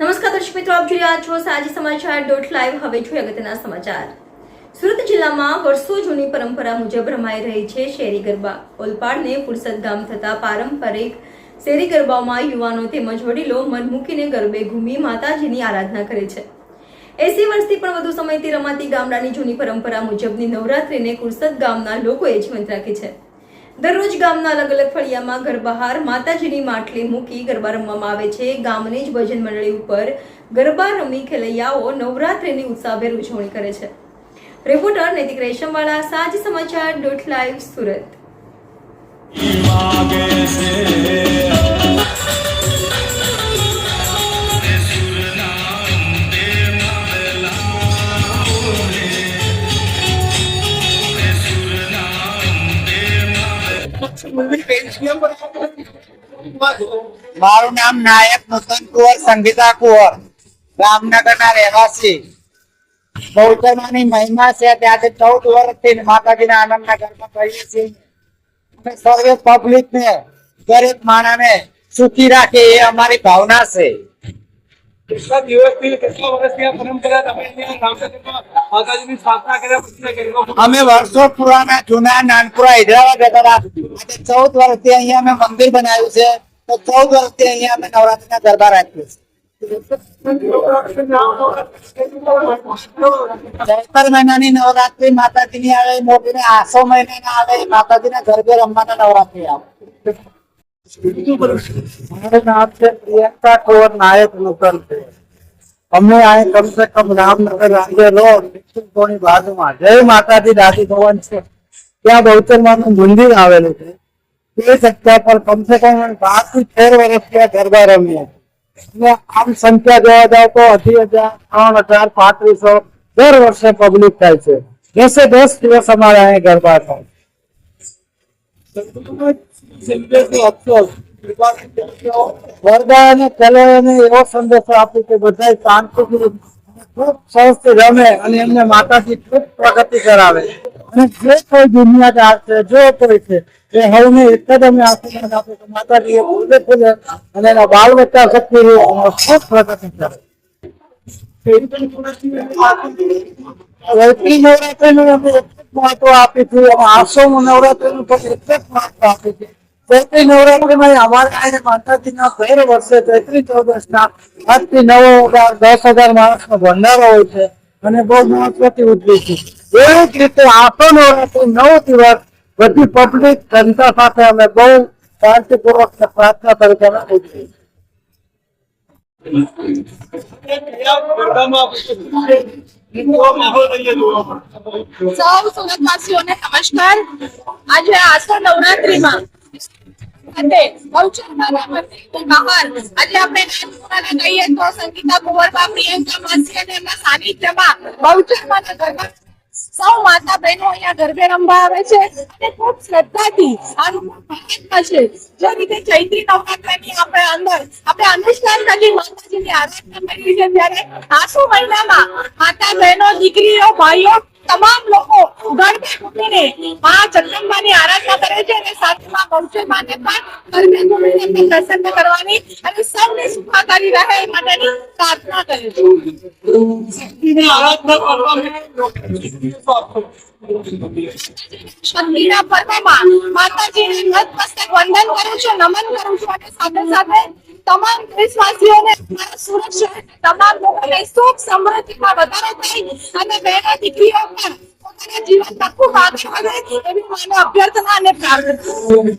નમસ્કાર દર્શક મિત્રો, આપ જોઈ રહ્યા છો સાજી સમાચાર ડોટ લાઈવ હવે જોઈએ અગત્યના સમાચાર. સુરત જિલ્લામાં વર્ષો જૂની પરંપરા મુજબ રમાઈ રહી છે શેરી ગરબા. ઓલપાડને ફુરસદ ગામ થતા પારંપરિક શેરી ગરબાઓમાં યુવાનો તેમજ વડીલો મન મૂકીને ગરબે ઘૂમી માતાજીની આરાધના કરે છે. એસી વર્ષથી પણ વધુ સમયથી રમાતી ગામડાની જૂની પરંપરા મુજબની નવરાત્રીને કુરસદ ગામના લોકોએ જીવંત રાખી છે. દરરોજ ગામના અલગ અલગ ફળિયામાં ઘર બહાર માતાજીની માટલી મૂકી ગરબા રમવામાં આવે છે. ગામની જ ભજન મંડળી ઉપર ગરબા રમી ખેલૈયાઓ નવરાત્રિની ઉત્સાહભેર ઉજવણી કરે છે. રિપોર્ટર નૈતિક રેશમવાળા, સાજ સમાચાર, ડોટ લાઈવ, સુરત. મારું નામ નાયક નૂતન કુંવર, સંગીતા કુંવર. રામનગરના રહેવાસી. મહિમા છે ત્યાંથી ચૌદ વર્ષથી માતાજીના આનંદના ઘરમાં કરીએ છીએ. અમે સર્વે પબ્લિક ને, દરેક માણસને સુખી રાખે એ અમારી ભાવના છે. કેટલા દિવસથી કેટલા વર્ષથી આ પરંપરા તમે માતાજીની સ્થાપના અમે વર્ષો પુરાના જૂના નાનપુરા હૈદરાબાદ હતા આજે ચૌદ વર્ષથી અહીંયા અમે મંદિર બનાવ્યું છે. તો ચૌદ વર્ષથી અહીંયા અમે નવરાત્રીના ગરબા રાખીએ છીએ. ચૈતર મહિનાની નવરાત્રી માતાજીની આવે મોટી આસો મહિનાના આવે, માતાજીના ગરબે રમવાના નવરાત્રી આવે. છે પ્રિયંકા કુંવર નાયક અહીં કમ રામનગર રોડ બાજુમાં. જય માતાજી, દાદી ભવન છે. ત્યાં બહુચરમાનું મંદિર આવેલું છે. તે જગ્યા પર કમસે કમ બારથી તેર વર્ષ ત્યાં ગરબા રમીએ આમ સંખ્યા જોવા જાવ તો અઢી હજાર, ત્રણ હજાર, પાંત્રીસો દર વર્ષે પબ્લિક થાય છે. દસે દસ દિવસ અમારે અહીં ગરબા થાય વરદાન અને કલયોને એવો સંદેશો આપ્યો કે બધા શાંતિથી ખૂબ સરસથી રમે અને એમને માતાજી ખૂબ પ્રગતિ કરાવે. અને જે કોઈ બાળ બચ્ચા શક્તિ ખૂબ પ્રગતિ કરે. વૈષ્ણવ નવરાત્રીનું અમે મહત્વ આપીશું આસો નવરાત્રીનું પણ એક જ મહત્વ આપીશું ચૈત્રી નવરાત્રીમાં અમારે અહીંયા માતાજીના દર વર્ષે ચૈત્રી ચૌદસના આજથી નવ હજાર, દસ હજાર માણસનો ભંડારો હોય છે અને બહુ મહત્વથી ઉજવી છે. એવી જ રીતે આસો નવરાત્રી નવ દિવસ બધી પબ્લિક જનતા સાથે અમે બહુ શાંતિપૂર્વક પ્રાર્થના તરીકે અમે ઉજવીએ ગરબામાં કેવો માહોલ અહીંયા જોવા મળે સૌ સુરતવાસીઓને નમસ્કાર. આજે આસો નવરાત્રીમાં સૌ માતા બહેનો અહીંયા ગરબે રમવા આવે છે. અને ખૂબ શ્રદ્ધાથી આનું મહત્વ છે. જે રીતે ચૈત્રી નવરાત્રની આપણે અંદર આપણે અનુષ્ઠાન કરી માતાજીની આરાધના કરી છે, ત્યારે આસો મહિનામાં માતા બહેનો, દીકરીઓ, ભાઈઓ તમામ લોકો ગરબે મૂકીને મા જગદંબાની આરાધના કરે છે અને સાથેમાં માને પણ ઘૂમીને એમને પ્રસન્ન કરવાની અને સૌને સુખાકારી રહે એ માટેની પ્રાર્થના કરે છે. આરાધના કરવામાં શક્તિના પર્વમાં માતાજીને નતમસ્તક વંદન કરું છું નમન કરું છું અને સાથે સાથે તમામ દેશવાસીઓને સુરક્ષા તમામ લોકોને સુખ સમૃદ્ધિમાં વધારો થાય અને બહેના દીકરીઓ પણ પોતાના જીવન તકું આગળ વધે એવી માનવ અભ્યર્થના અને પ્રાર્થના.